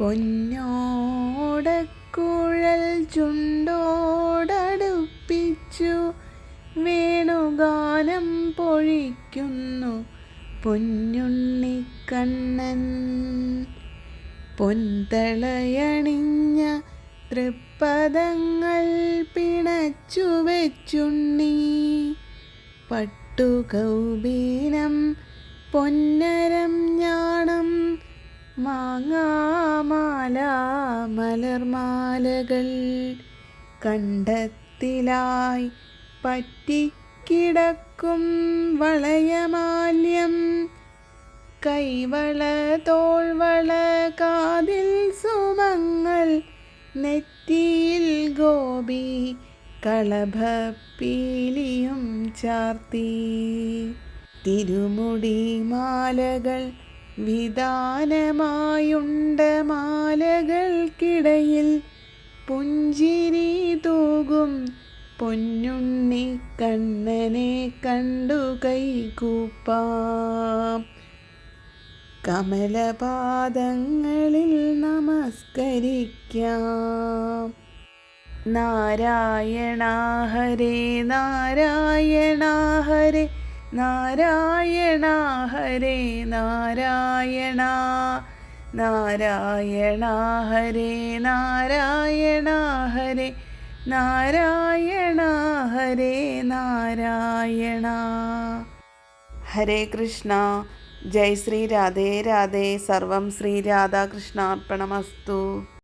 പൊന്നോടക്കുഴൽ ചുണ്ടോടടുപ്പിച്ചു വേണുഗാനം പൊഴിക്കുന്നു പൊന്നുണ്ണിക്കണ്ണൻ. പൊന്തളയണിഞ്ഞ തൃപ്പദങ്ങൾ പിണച്ചു വെച്ചുണ്ണി. പട്ടുകൗബീനം പൊന്നരം ഞാണം മാങ്ങാമാല മലർമാലകൾ കണ്ടത്തിലായി പറ്റിക്കിടക്കും വളയമാല്യം. കൈവള തോൾവള കാതിൽ സുമങ്ങൾ നെറ്റിയിൽ ഗോപി കളഭപ്പീലിയും ചാർത്തി. തിരുമുടി മാലകൾ വിധാനമായുണ്ട മാലകൾക്കിടയിൽ. പുഞ്ചിരി തൂകും പൊന്നുണ്ണി കണ്ണനെ കണ്ടു കൈകൂപ്പാം. കമലപാദങ്ങളിൽ നമസ്കരിക്കാം. നാരായണ ഹരേ നാരായണ ഹരേ നാരായണ ഹരേ നാരായണ. നാരായണ ഹരേ നാരായണ ഹരേ നാരായണ ഹരേ നാരായണ. ഹരേ കൃഷ്ണ ജയ് ശ്രീ രാധേ രാധേ. സർവം ശ്രീ രാധാകൃഷ്ണാർപ്പണമസ്തു.